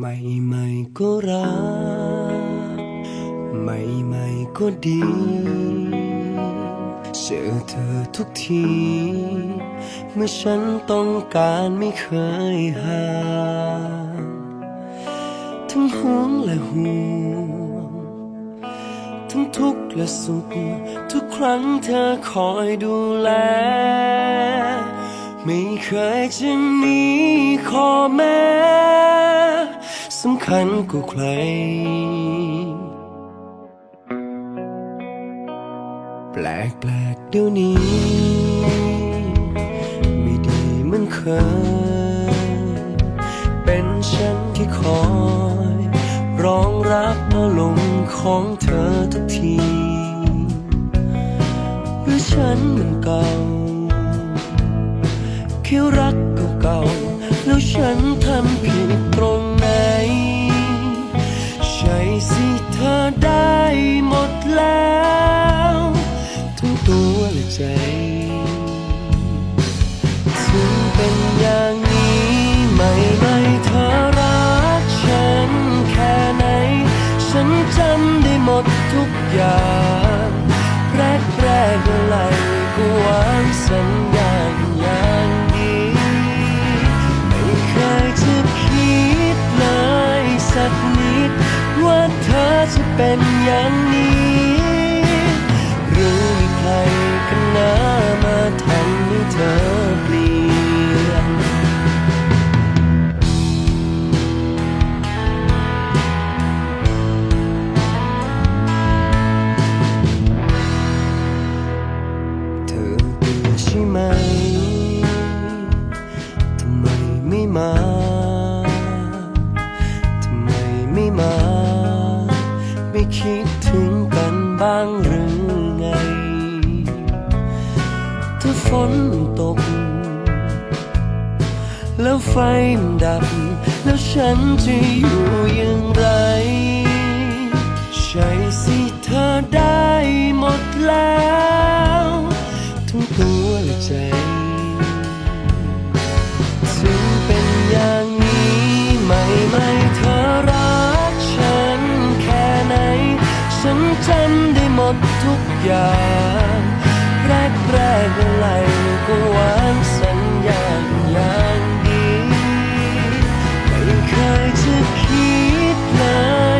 ใหม่ใหม่ๆก็รักใหม่ใหม่ๆก็ดีเจอเธอทุกที เมื่อฉันต้องการไม่เคยห่างทั้งห่วงและห่วงทั้งทุกข์และสุข ทุกครั้งเธอคอยดูแล ไม่เคยจะมีขอแม้ สำคัญกว่าใคร แปลกแปลกเดี๋ยวนี้ ไม่ดีเหมือนเคย เป็นฉันที่คอย ร้องรับอารมณ์ของเธอทุกทีหรือฉันมันเก่าแค่รักเก่าๆแล้วฉันทำผิดตรง ใจถึงเป็นอย่างนี้ไม่ไม่เธอรักฉันแค่ไหน ฉันจำได้หมดทุกอย่าง แรกแรกอะไรก็หวางสัญญาณอย่างนี้ไม่เคยจะคิดเลยสักนิด ว่าเธอจะเป็นอย่างนี้ มา ทำไมไม่มา ไม่คิดถึงกันบ้างหรือไง ถ้าฝนตก แล้วไฟดับ แล้วฉันจะอยู่อย่างไร ใช่สิเธอได้หมดแล้ว ทั้งตัวและใจ ฉันจำได้หมดทุกอย่าง แรกแรกอะไรก็หวานสัญญาณอย่างดีไม่เคยจะคิดเล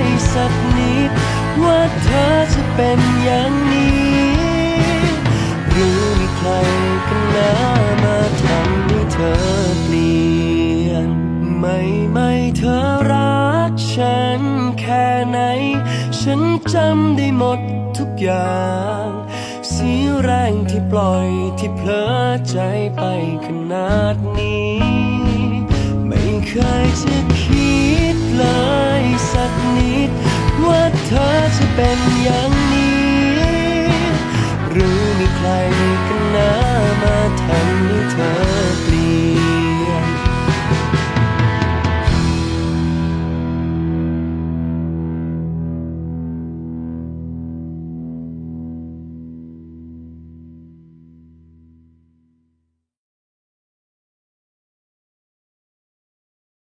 ยสักนิด ว่าเธอจะเป็นอย่างนี้ นแค่ไหน ฉันจำได้หมดทุกอย่าง สีแรงที่ปล่อยที่เผลอใจไปขนาดนี้ ไม่เคยจะคิดเลยสักนิด ว่าเธอจะเป็นอย่างนี้ หรือมีใคร